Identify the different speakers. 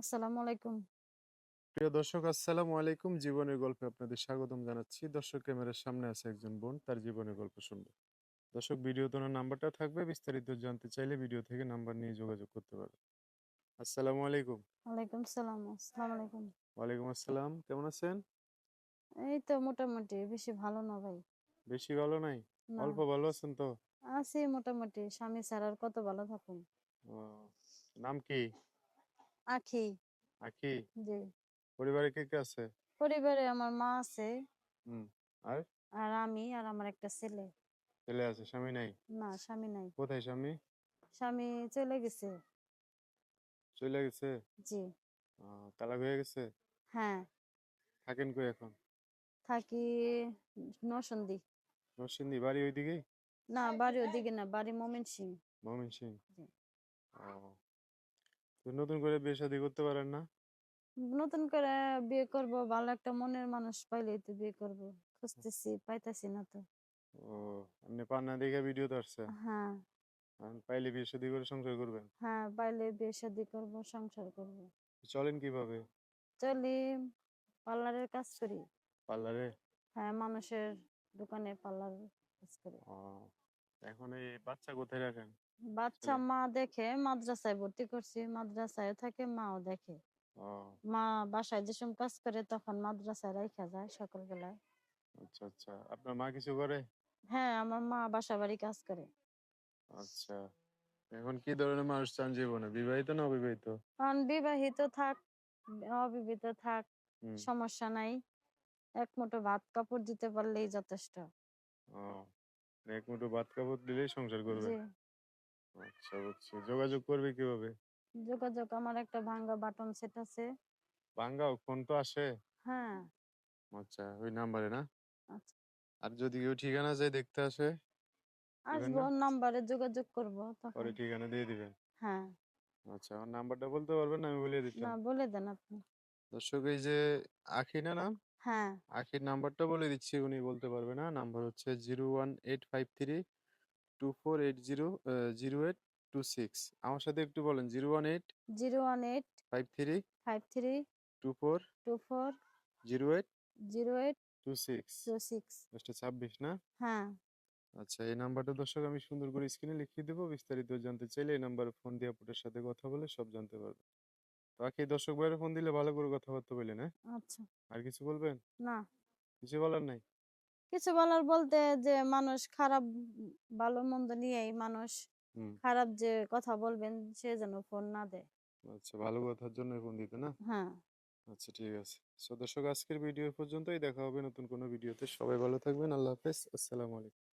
Speaker 1: আসসালামু আলাইকুম।
Speaker 2: প্রিয় দর্শক আসসালামু আলাইকুম। জীবনের গল্পে আপনাদের স্বাগতম জানাচ্ছি। দর্শক ক্যামেরার সামনে আছে একজন বোন তার জীবনের গল্প শুনবে। দর্শক ভিডিও তোনার নাম্বারটা থাকবে। বিস্তারিত জানতে চাইলে ভিডিও থেকে নাম্বার নিয়ে যোগাযোগ করতে পারবে আসসালামু আলাইকুম।
Speaker 1: ওয়ালাইকুম সালাম আসসালামু আলাইকুম।
Speaker 2: ওয়ালাইকুম আসসালাম। কেমন আছেন?
Speaker 1: এই তো মোটামুটি বেশি ভালো না ভাই।
Speaker 2: বেশি ভালো নাই? অল্প ভালো আছেন তো?
Speaker 1: আছি মোটামুটি স্বামী ছাড়ার কত ভালো থাকুন
Speaker 2: নাম কি?
Speaker 1: আখি।
Speaker 2: আকি
Speaker 1: জি।
Speaker 2: পরিবারে কে কে আছে?
Speaker 1: পরিবারে আমার মা আছে।
Speaker 2: হুম আর?
Speaker 1: আর আমি আর আমার একটা ছেলে।
Speaker 2: ছেলে আছে স্বামী নাই?
Speaker 1: না স্বামী নাই।
Speaker 2: কোথায় স্বামী?
Speaker 1: স্বামী চলে গেছে।
Speaker 2: চলে গেছে?
Speaker 1: জি।
Speaker 2: তালাক হয়ে গেছে?
Speaker 1: হ্যাঁ।
Speaker 2: থাকেন কই এখন?
Speaker 1: থাকি নরসন্দি
Speaker 2: নরসিংদী বাড়ি ওইদিকে
Speaker 1: না বাড়ি ওইদিকে না বাড়ি মোমেন সিং
Speaker 2: মমিন সিং
Speaker 1: জি।
Speaker 2: ও নতুন করে বিয়ে শাদী করতে পারেন না?
Speaker 1: নতুন করে বিয়ে করব ভালো একটা মনের মানুষ পাইলেই তো বিয়ে করব। খুঁজতেছি পাইতাছি না তো।
Speaker 2: ও আপনি পান না দেখে ভিডিও তো আসছে
Speaker 1: হ্যাঁ
Speaker 2: পাইলে বিয়ে শাদী করে সংসার করবেন?
Speaker 1: হ্যাঁ পাইলে বিয়ে শাদি করব সংসার করব।
Speaker 2: চলেন কীভাবে?
Speaker 1: চলি পার্লারের কাজ করি।
Speaker 2: পার্লারে?
Speaker 1: হ্যাঁ মানুষের দোকানে পার্লার কাজ করি।
Speaker 2: ও এখন এই বাচ্চা কোথায় রাখেন?
Speaker 1: বাচ্চা মা দেখে মাদ্রাসায় ভর্তি করছি মাদ্রাসায় থাকে মাও দেখে। মা বাসায় যে সময় কাজ করে তখন মাদ্রাসায় রাখা যায় সকালবেলায়
Speaker 2: আচ্ছা আচ্ছা। আপনার মা কিছু করে?
Speaker 1: হ্যাঁ আমার মা বাসা বাড়ি কাজ করে।
Speaker 2: আচ্ছা। এখন কি ধরনের মানুষ চান জীবনে? বিবাহিত না অবিবাহিত?
Speaker 1: কারণ বিবাহিত থাক অবিবাহিত থাক সমস্যা নাই। এক মুঠো ভাত কাপড় দিতে পারলেই যথেষ্ট।
Speaker 2: ও। এক মুঠো ভাত কাপড় দিলেই সংসার করবে।
Speaker 1: জি।
Speaker 2: আচ্ছা বুঝছি। যোগাযোগ করবে কীভাবে?
Speaker 1: যোগাযোগ আমার একটা ভাঙ্গা বাটন সেট আছে।
Speaker 2: ভাঙ্গাও ফোন তো আসে।
Speaker 1: হ্যাঁ।
Speaker 2: আচ্ছা ওই নাম্বারে না?
Speaker 1: আচ্ছা।
Speaker 2: আর যদি কেউ ঠিকানা চাই দেখতে আসে?
Speaker 1: আসব নাম্বারে যোগাযোগ করব তখন।
Speaker 2: পরে ঠিকানা দিয়ে দিবেন।
Speaker 1: হ্যাঁ।
Speaker 2: আচ্ছা আমার নাম্বারটা বলতে পারবেন আমি বলে
Speaker 1: না
Speaker 2: দিতাম
Speaker 1: বলে দেন আপনি।
Speaker 2: দর্শক এই যে আখি না? নাম
Speaker 1: হ্যাঁ।
Speaker 2: আখির নাম্বারটা বলে দিচ্ছি উনি বলতে পারবে না। নাম্বার হচ্ছে zero one eight five three two four eight zero zero eight two six. আমার সাথে একটু বলেন zero one eight
Speaker 1: zero one eight
Speaker 2: five three
Speaker 1: five three
Speaker 2: two four
Speaker 1: two four
Speaker 2: zero eight
Speaker 1: zero eight
Speaker 2: two six.
Speaker 1: Two six.
Speaker 2: দশটা ছাব্বিশ না?
Speaker 1: হ্যাঁ।
Speaker 2: আচ্ছা এই নাম্বারটা দর্শক আমি সুন্দর করে স্ক্রিনে লিখিয়ে দেবো বিস্তারিত জানতে চাইলে এই নাম্বারে ফোন দিয়ে আপুটার সাথে কথা বলে সব জানতে পারবে। আখি দর্শক ভাইয়ের ফোন দিলে ভালো করে কথাবার্তা বললেন হ্যাঁ
Speaker 1: আচ্ছা।
Speaker 2: আর কিছু বলবেন?
Speaker 1: না।
Speaker 2: কিছু বলার নাই?
Speaker 1: কিছু বলার বলতে যে মানুষ খারাপ ভালো মন্দ নিয়েই মানুষ খারাপ যে কথা বলবেন সে যেন ফোন না দেয়।
Speaker 2: আচ্ছা ভালো কথার জন্য ফোন দিতে না?
Speaker 1: হ্যাঁ।
Speaker 2: আচ্ছা ঠিক আছে। সো দর্শক আজকের ভিডিও পর্যন্তই। দেখা হবে নতুন কোনো ভিডিওতে সবাই ভালো থাকবেন। আল্লাহ হাফেজ। আসসালামু আলাইকুম।